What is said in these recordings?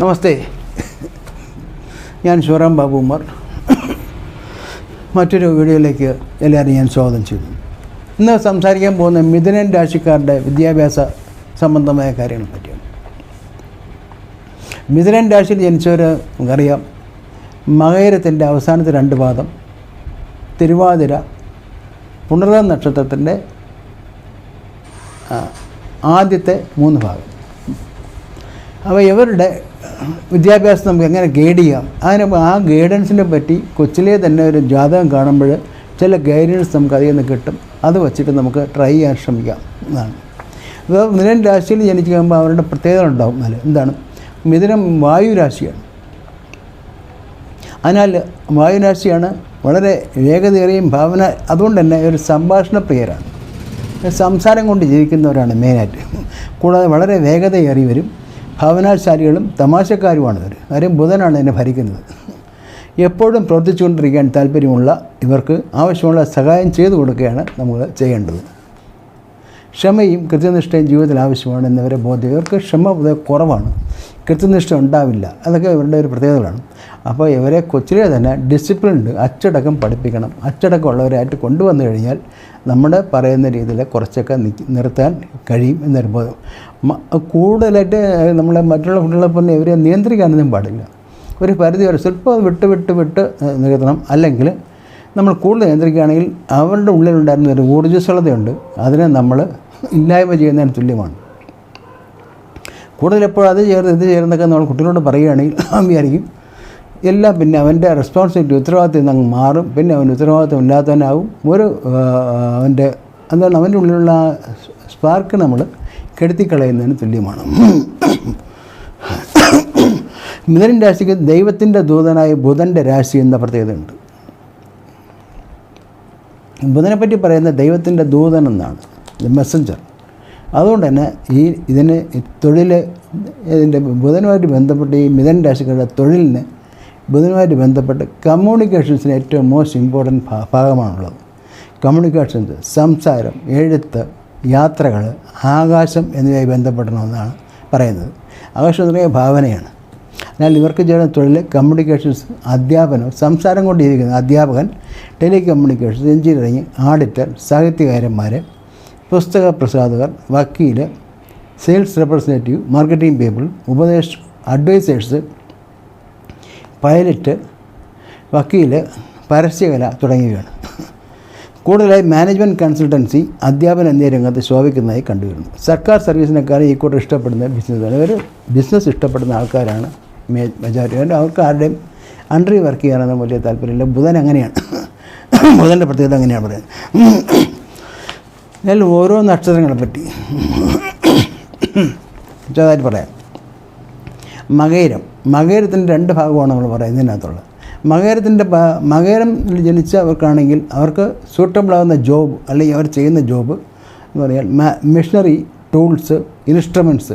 നമസ്തേ. ഞാൻ ശിവറാം ബാബു ഉമ്മർ മറ്റൊരു വീഡിയോയിലേക്ക് എല്ലാവരും ഞാൻ സ്വാഗതം ചെയ്യുന്നു. ഇന്ന് സംസാരിക്കാൻ പോകുന്ന മിഥുനൻ രാശിക്കാരുടെ വിദ്യാഭ്യാസ സംബന്ധമായ കാര്യങ്ങളെ പറ്റിയാണ്. മിഥുനൻ രാശിയിൽ ജനിച്ചവർ നമുക്കറിയാം. മകയിരത്തിന്റെ അവസാനത്തെ രണ്ട് പാദം തിരുവാതിര പുണർത നക്ഷത്രത്തിന്റെ ആദ്യത്തെ മൂന്ന് ഭാഗം. അപ്പോൾ ഇവരുടെ വിദ്യാഭ്യാസം നമുക്ക് എങ്ങനെ ഗൈഡ് ചെയ്യാം? അതിന് ആ ഗൈഡൻസിനെ പറ്റി കൊച്ചിലെ തന്നെ ഒരു ജാതകം കാണുമ്പോൾ ചില ഗൈഡൻസ് നമുക്ക് അതിൽ നിന്ന് കിട്ടും. അത് വച്ചിട്ട് നമുക്ക് ട്രൈ ചെയ്യാൻ ശ്രമിക്കാം എന്നാണ്. അപ്പോൾ മിഥുനൻ രാശിയിൽ ജനിച്ചു കഴിയുമ്പോൾ അവരുടെ പ്രത്യേകത ഉണ്ടാവും അതിൽ എന്താണ്? മിഥുനം വായു രാശിയാണ്. അതിനാൽ വായുരാശിയാണ് വളരെ വേഗതയേറിയും ഭാവന അതുകൊണ്ട് തന്നെ ഒരു സംഭാഷണ പ്രിയരാണ്. സംസാരം കൊണ്ട് ജീവിക്കുന്നവരാണ് മെയിനായിട്ട്. കൂടാതെ വളരെ വേഗതയേറിയവരും ഭാവനാശാലികളും തമാശക്കാരുമാണ് ഇവർ കാര്യം ബുധനാണ് എന്നെ ഭരിക്കുന്നത്. എപ്പോഴും പ്രവർത്തിച്ചുകൊണ്ടിരിക്കാൻ താല്പര്യമുള്ള ഇവർക്ക് ആവശ്യമുള്ള സഹായം ചെയ്തു കൊടുക്കുകയാണ് നമ്മൾ ചെയ്യേണ്ടത്. ക്ഷമയും കൃത്യനിഷ്ഠയും ജീവിതത്തിൽ ആവശ്യമാണ് എന്നിവരെ ബോധ്യം. ഇവർക്ക് ക്ഷമ കുറവാണ്. കൃത്യനിഷ്ഠ ഉണ്ടാവില്ല. അതൊക്കെ ഇവരുടെ ഒരു പ്രത്യേകതകളാണ്. അപ്പോൾ ഇവരെ കൊച്ചിലെ തന്നെ ഡിസിപ്ലിൻഡ് അച്ചടക്കം പഠിപ്പിക്കണം. അച്ചടക്കമുള്ളവരായിട്ട് കൊണ്ടുവന്നു കഴിഞ്ഞാൽ നമ്മുടെ പറയുന്ന രീതിയിൽ കുറച്ചൊക്കെ നിർത്താൻ കഴിയും എന്നൊരു ബോധം. കൂടുതലായിട്ട് നമ്മളെ മറ്റുള്ള കുട്ടികളെ പോലെ ഇവരെ നിയന്ത്രിക്കാനൊന്നും പാടില്ല. ഒരു പരിധി വരെ സ്വല്പം വിട്ട് വിട്ട് വിട്ട് നിർത്തണം അല്ലെങ്കിൽ നമ്മൾ കൂടുതൽ നിയന്ത്രിക്കുകയാണെങ്കിൽ അവരുടെ ഉള്ളിലുണ്ടായിരുന്ന ഒരു ഊർജസ്വലതയുണ്ട്. അതിനെ നമ്മൾ ഇല്ലായ്മ ചെയ്യുന്നതിന് തുല്യമാണ്. കൂടുതൽ എപ്പോഴും അത് ചേർന്ന് ഇത് ചേർന്നൊക്കെ നമ്മൾ കുട്ടികളോട് പറയുകയാണെങ്കിൽ അവൻ വിചാരിക്കും എല്ലാം പിന്നെ അവന്റെ റെസ്പോൺസിബിലിറ്റി ഉത്തരവാദിത്വം അങ്ങ് മാറും. പിന്നെ അവൻ ഉത്തരവാദിത്വം ഇല്ലാത്തവനാവും. ഒരു അവന്റെ എന്താണ് അവന്റെ ഉള്ളിലുള്ള സ്പാർക്ക് നമ്മൾ കെടുത്തിക്കളയുന്നതിന് തുല്യമാണ്. മിഥുനൻ രാശിക്ക് ദൈവത്തിന്റെ ദൂതനായ ബുധന്റെ രാശി എന്ന പ്രത്യേകതയുണ്ട്. ബുധനെപ്പറ്റി പറയുന്ന ദൈവത്തിന്റെ ദൂതൻ എന്നാണ്. മെസ്സഞ്ചർ അതുകൊണ്ട് തന്നെ ഈ ഇതിന് തൊഴിൽ ഇതിന്റെ ബുധനുമായിട്ട് ബന്ധപ്പെട്ട് ഈ മിഥൻ രാശിക്കാരുടെ തൊഴിലിന് ബുധനുമായിട്ട് ബന്ധപ്പെട്ട് കമ്മ്യൂണിക്കേഷൻസിന് ഏറ്റവും മോസ്റ്റ് ഇമ്പോർട്ടന്റ് ഭാഗമാണുള്ളത്. കമ്മ്യൂണിക്കേഷൻസ് സംസാരം എഴുത്ത് യാത്രകൾ ആകാശം എന്നിവയായി ബന്ധപ്പെടണമെന്നാണ് പറയുന്നത്. ആകാശം എന്ന് പറയുന്ന ഭാവനയാണ്. എന്നാൽ ഇവർക്ക് ചെയ്യുന്ന തൊഴിൽ കമ്മ്യൂണിക്കേഷൻസ് അധ്യാപനം സംസാരം കൊണ്ടിരിക്കുന്ന അധ്യാപകൻ ടെലികമ്മ്യൂണിക്കേഷൻസ് എഞ്ചിനീയറിംഗ് ആഡിറ്റർ സാഹിത്യകാരന്മാർ പുസ്തക പ്രസാധകർ വക്കീൽ സെയിൽസ് റെപ്രസെന്റേറ്റീവ് മാർക്കറ്റിംഗ് പീപ്പിൾ ഉപദേശ അഡ്വൈസേഴ്സ് പൈലറ്റ് വക്കീൽ പരസ്യകല തുടങ്ങിയവയാണ്. കൂടുതലായി മാനേജ്മെന്റ് കൺസൾട്ടൻസി അധ്യാപനം എന്നീ രംഗത്ത് ശോഭിക്കുന്നതായി കണ്ടുവരുന്നു. സർക്കാർ സർവീസിനേക്കാളും ഈ കൂട്ടർ ഇഷ്ടപ്പെടുന്ന ബിസിനസ്സാണ് ഇവർ ബിസിനസ് ഇഷ്ടപ്പെടുന്ന ആൾക്കാരാണ് മെജോറിറ്റി അവർക്ക് ആരുടെയും അണ്ടറി വർക്ക് ചെയ്യാനൊന്നും വലിയ താല്പര്യമില്ല. ബുധൻ അങ്ങനെയാണ്. ബുധന്റെ പ്രത്യേകത അങ്ങനെയാണ് പറയുന്നത്. എന്നാൽ ഓരോ നക്ഷത്രങ്ങളെ പറ്റി. ചെറുതായിട്ട് പറയാം. മകേരം. മകേരത്തിന്റെ രണ്ട് ഭാഗമാണ് നമ്മൾ പറയുന്നത് ഇതിനകത്തുള്ളത്. മകേരത്തിന്റെ മകേരം ജനിച്ച അവർക്കാണെങ്കിൽ അവർക്ക് സൂട്ടബിളാകുന്ന ജോബ് അല്ലെങ്കിൽ അവർ ചെയ്യുന്ന ജോബ് എന്ന് പറഞ്ഞാൽ മെഷീനറി ടൂൾസ് ഇൻസ്ട്രുമെന്റ്സ്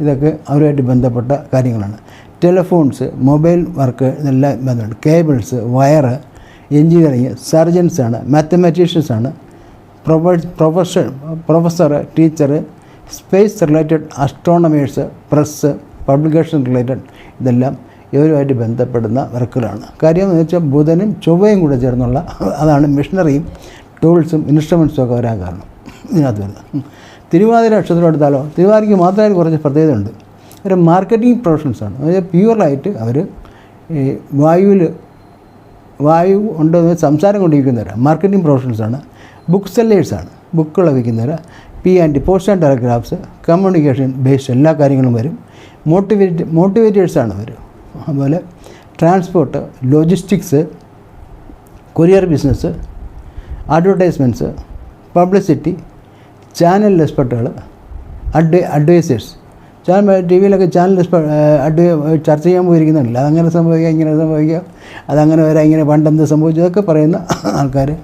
ഇതൊക്കെ അവരുമായിട്ട് ബന്ധപ്പെട്ട കാര്യങ്ങളാണ്. ടെലിഫോൺസ് മൊബൈൽ വർക്ക് ഇതെല്ലാം ബന്ധമുണ്ട് കേബിൾസ് വയറ് എൻജിനീയറിങ് സർജൻസാണ് മാത്തമാറ്റീഷ്യൻസാണ് professor professor teacher space related astronomers press publication related ഇതെല്ലാം ഇവരുമായിട്ട് ബന്ധപ്പെടുന്ന വർക്കുകളാണ്. കാര്യം എന്ന് വെച്ചാൽ ബുധനും ചൊവ്വയും കൂടെ ചേർന്നുള്ള അതാണ് മിഷനറിയും ടൂൾസും ഇൻസ്ട്രുമെൻസും ഒക്കെ വരാൻ കാരണം ഇതിനകത്ത് വരുന്നത്. തിരുവാതിര നക്ഷത്രം എടുത്താലോ തിരുവാതിരയ്ക്ക് മാത്രമായിട്ട് കുറച്ച് പ്രത്യേകതയുണ്ട്. ഒരു മാർക്കറ്റിംഗ് പ്രൊഫഷൻസാണ്. അതായത് പ്യുവറായിട്ട് അവർ വായുവിൽ വായു ഉണ്ടെന്ന് സംസാരം കൊണ്ടിരിക്കുന്നവരാണ് മാർക്കറ്റിംഗ് പ്രൊഫഷൻസാണ്. ബുക്ക് സെല്ലേഴ്സാണ് ബുക്കുകൾ വിൽക്കുന്നവർ P and post and telegraphs communication based എല്ലാ കാര്യങ്ങളും വരും. മോട്ടിവേറ്റ് മോട്ടിവേറ്റേഴ്സാണ് അവർ അതുപോലെ transport logistics courier business advertisements publicity channel എക്സ്പെർട്ടുകൾ അഡ്വ അഡ്വൈസേഴ്സ് ചാനൽ ടി വിയിലൊക്കെ ചാനൽ അഡ്വ ചർച്ച ചെയ്യാൻ പോയിരിക്കുന്നുണ്ടല്ലോ. അതങ്ങനെ സംഭവിക്കുക ഇങ്ങനെ സംഭവിക്കുക അതങ്ങനെ വരാം ഇങ്ങനെ പണ്ടെന്ത് സംഭവിച്ചു? ഇതൊക്കെ പറയുന്ന ആൾക്കാർ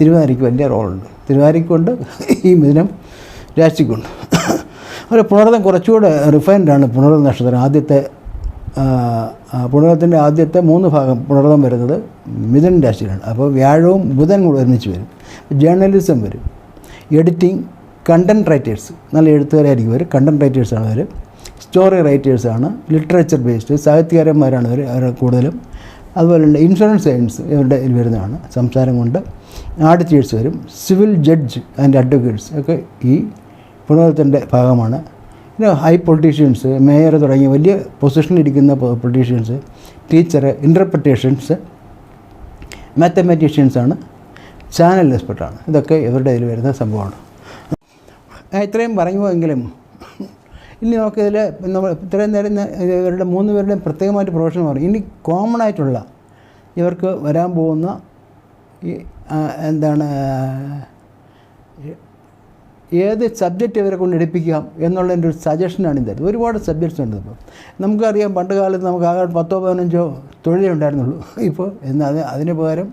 തിരുവാതിരയ്ക്ക് വലിയ റോളുണ്ട്. തിരുവാരിക്കുണ്ട് ഈ മിഥുനം രാശിക്കുണ്ട്. ഒരു പുണർതം കുറച്ചുകൂടെ റിഫൈൻഡാണ് പുണർതം നക്ഷത്രം. ആദ്യത്തെ ആ, ആദ്യത്തെ മൂന്ന് ഭാഗം പുണർതം വരുന്നത് മിഥുൻ രാശിയിലാണ്. അപ്പോൾ വ്യാഴവും ബുധൻ കൂടെ ഒരുമിച്ച് വരും. ജേർണലിസം വരും. Editing content writers. നല്ല എഴുത്തുകാരായിരിക്കും അവർ കണ്ടന്റ് റൈറ്റേഴ്സാണ് അവർ സ്റ്റോറി റൈറ്റേഴ്സാണ് ലിറ്ററേച്ചർ ബേസ്ഡ്. സാഹിത്യകാരന്മാരാണ് അവർ അവർ കൂടുതലും. അതുപോലെ ഇൻഷുറൻസ് ഏജൻസ് ഇവരുടെ വരുന്നതാണ്. സംസാരം കൊണ്ട്. ആഡിറ്റേഴ്സ് വരും. സിവിൽ ജഡ്ജ് ആൻഡ് അഡ്വക്കേറ്റ്സ് ഒക്കെ ഈ പുനരുദ്ധത്തിന്റെ ഭാഗമാണ്. പിന്നെ ഹൈ പൊളിറ്റീഷ്യൻസ് മേയർ തുടങ്ങിയ വലിയ പൊസിഷനിലിരിക്കുന്ന പൊളിറ്റീഷ്യൻസ് ടീച്ചർ ഇന്റർപ്രിറ്റേഷൻസ് മാത്തമാറ്റീഷ്യൻസാണ് ചാനൽ എക്സ്പെർട്ടാണ് ഇതൊക്കെ ഇവരുടെ ഇതിൽ വരുന്ന സംഭവമാണ്. ഇത്രയും പറഞ്ഞുവെങ്കിലും ഇനി നമുക്കിതിൽ നമ്മൾ ഇത്രയും നേരം ഇവരുടെ മൂന്ന് പേരുടെയും പ്രത്യേകമായിട്ട് പ്രൊഫഷൻ പറയും. ഇനി കോമൺ ആയിട്ടുള്ള ഇവർക്ക് വരാൻ പോകുന്ന ഈ എന്താണ് ഏത് സബ്ജക്റ്റ് ഇവരെ കൊണ്ട് എടുപ്പിക്കാം എന്നുള്ളതിന്റെ ഒരു സജഷനാണ് ഇത് ഒരുപാട് സബ്ജക്ട്സ് ഉണ്ട് ഇപ്പോൾ നമുക്കറിയാം പണ്ട് കാലത്ത് നമുക്ക് ആകെ പത്തോ പതിനഞ്ചോ തൊഴിലേ ഉണ്ടായിരുന്നുള്ളൂ. ഇപ്പോൾ എന്നാൽ അതിന് പകരം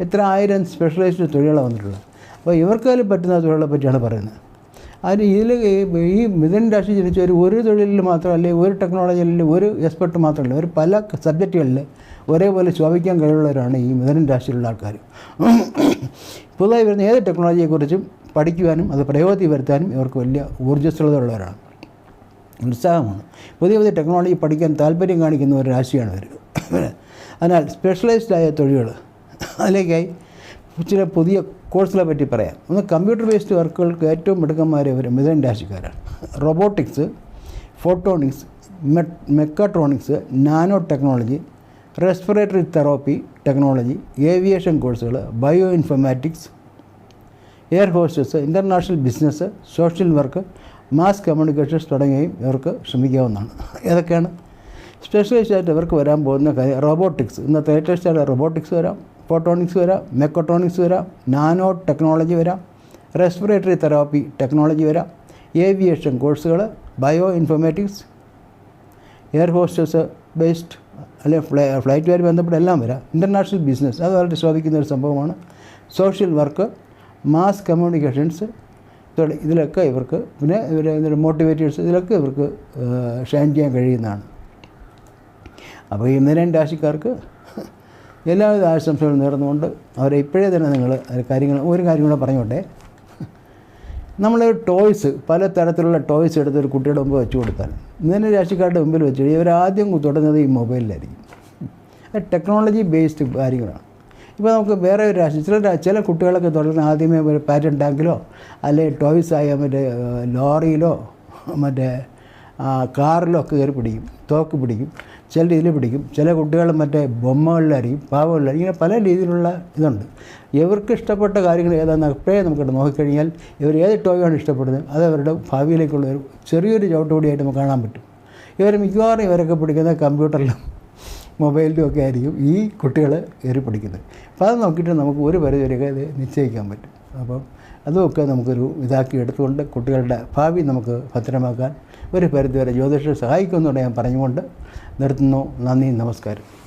എത്ര ആയിരം സ്പെഷ്യലൈസ്ഡ് തൊഴിലുകളാണ് വന്നിട്ടുള്ളത്. അപ്പോൾ ഇവർക്കാലും പറ്റുന്ന തൊഴിലുകളെ പറ്റിയാണ് പറയുന്നത്. അതിന് ഇതിൽ ഈ മിഥുൻ രാശി ജനിച്ച ഒരു തൊഴിലിൽ മാത്രമല്ല ഒരു ടെക്നോളജിയിൽ ഒരു എക്സ്പെർട്ട് മാത്രമല്ല ഒരു പല സബ്ജക്റ്റുകളിൽ ഒരേപോലെ ശോഭിക്കാൻ കഴിവുള്ളവരാണ് ഈ മിഥുനൻ രാശിയിലുള്ള ആൾക്കാർ. പുതുതായി വരുന്ന ഏത് ടെക്നോളജിയെക്കുറിച്ചും പഠിക്കുവാനും അത് പ്രയോഗത്തിൽ വരുത്താനും ഇവർക്ക് വലിയ ഊർജസ്വലത ഉള്ളവരാണ് ഉത്സാഹമാണ്. പുതിയ പുതിയ ടെക്നോളജി പഠിക്കാൻ താല്പര്യം കാണിക്കുന്ന ഒരു രാശിയാണ് ഇവർ. അതിനാൽ സ്പെഷ്യലൈസ്ഡായ തൊഴിലുകൾ അതിലേക്കായി ചില പുതിയ കോഴ്സുകളെ പറ്റി പറയാം. ഒന്ന് കമ്പ്യൂട്ടർ ബേസ്ഡ് വർക്കുകൾക്ക് ഏറ്റവും മിടുക്കന്മാരെ അവർ Mithun രാശിക്കാരാണ്. Robotics photonics mechatronics nano technology respiratory therapy technology aviation കോഴ്സുകൾ bio informatics air hostess international business social work mass communications തുടങ്ങിയവയും ഇവർക്ക് ശ്രമിക്കാവുന്നതാണ്. ഏതൊക്കെയാണ്? സ്പെഷ്യലൈസ്ഡ് ആയിട്ട് ഇവർക്ക് വരാൻ പോകുന്ന കാര്യം റോബോട്ടിക്സ് ഇന്നത്തെ ലേറ്റസ്റ്റ് ആയിട്ട് റോബോട്ടിക്സ് വരാം. ഫോട്ടോണിക്സ് വരാം മെക്കട്രോണിക്സ് വരാം നാനോ ടെക്നോളജി വരാം റെസ്പിറേറ്ററി തെറാപ്പി ടെക്നോളജി വരാം ഏവിയേഷൻ കോഴ്സുകൾ bio informatics air hostess based അല്ലെ ഫ്ലൈ ഫ്ലൈറ്റുമായി ബന്ധപ്പെട്ട എല്ലാം വരാം. ഇന്റർനാഷണൽ ബിസിനസ് അത് വളരെ ശോഭിക്കുന്ന ഒരു സംഭവമാണ്. സോഷ്യൽ വർക്ക് മാസ് കമ്മ്യൂണിക്കേഷൻസ് ഇതിലൊക്കെ ഇവർക്ക് പിന്നെ ഇവർ മോട്ടിവേറ്റേഴ്സ് ഇതിലൊക്കെ ഇവർക്ക് ഷൈൻ ചെയ്യാൻ കഴിയുന്നതാണ്. അപ്പോൾ ഈ നിരൻ രാശിക്കാർക്ക് എല്ലാവിധ ആശംസകളും നേർന്നുകൊണ്ട് അവരെ ഇപ്പോഴേ തന്നെ നിങ്ങൾ കാര്യങ്ങൾ ഒരു കാര്യം കൂടെ പറഞ്ഞോട്ടെ. നമ്മൾ ടോയ്സ് പല തരത്തിലുള്ള ടോയ്സ് എടുത്ത് ഒരു കുട്ടിയുടെ മുമ്പ് വെച്ച് കൊടുത്താൽ ഇന്നലെ രാഷ്ട്രീയക്കാരുടെ മുമ്പിൽ വെച്ച് ഇവർ ആദ്യം തുടങ്ങുന്നത് ഈ മൊബൈലിലായിരിക്കും. അത് ടെക്നോളജി ബേസ്ഡ് കാര്യങ്ങളാണ്. ഇപ്പോൾ നമുക്ക് വേറെ ഒരു രാഷ്ട്രീയ ചില ചില കുട്ടികളൊക്കെ തുടങ്ങുന്ന ആദ്യമേ ഒരു പാറ്റൺ ടാങ്കിലോ അല്ലെങ്കിൽ ടോയ്സ് ആയ മറ്റേ ലോറിയിലോ മറ്റേ കാറിലോ ഒക്കെ കയറി പിടിക്കും തോക്ക് പിടിക്കും. ചില രീതിയിൽ പിടിക്കും. ചില കുട്ടികൾ മറ്റേ ബൊമ്മകളിലായിരിക്കും പാവകളിലായിരിക്കും. ഇങ്ങനെ പല രീതിയിലുള്ള ഇതുണ്ട്. ഇവർക്ക് ഇഷ്ടപ്പെട്ട കാര്യങ്ങൾ ഏതാണെന്ന് അപ്പോഴേ നമുക്ക് നോക്കിക്കഴിഞ്ഞാൽ ഇവർ ഏത് ടോയാണ് ഇഷ്ടപ്പെടുന്നത് അത് അവരുടെ ഭാവിയിലേക്കുള്ള ഒരു ചെറിയൊരു ചവിട്ടുകൂടിയായിട്ട് നമുക്ക് കാണാൻ പറ്റും. ഇവർ മിക്കവാറും ഇവരൊക്കെ പിടിക്കുന്നത് കമ്പ്യൂട്ടറിലും. മൊബൈലിലും ഒക്കെ ആയിരിക്കും ഈ കുട്ടികൾ കയറി പഠിക്കുന്നത്. അപ്പോൾ അത് നോക്കിയിട്ട് നമുക്ക് ഒരു പരിധി വരെയൊക്കെ ഇത് നിശ്ചയിക്കാൻ പറ്റും. അപ്പം അതുമൊക്കെ നമുക്കൊരു ഇതാക്കി എടുത്തുകൊണ്ട് കുട്ടികളുടെ ഭാവി നമുക്ക് ഭദ്രമാക്കാൻ ഒരു പരിധിവരെ ജ്യോതിഷം സഹായിക്കുമെന്നൂടെ ഞാൻ പറഞ്ഞുകൊണ്ട് നിർത്തുന്നു. നന്ദി നമസ്കാരം.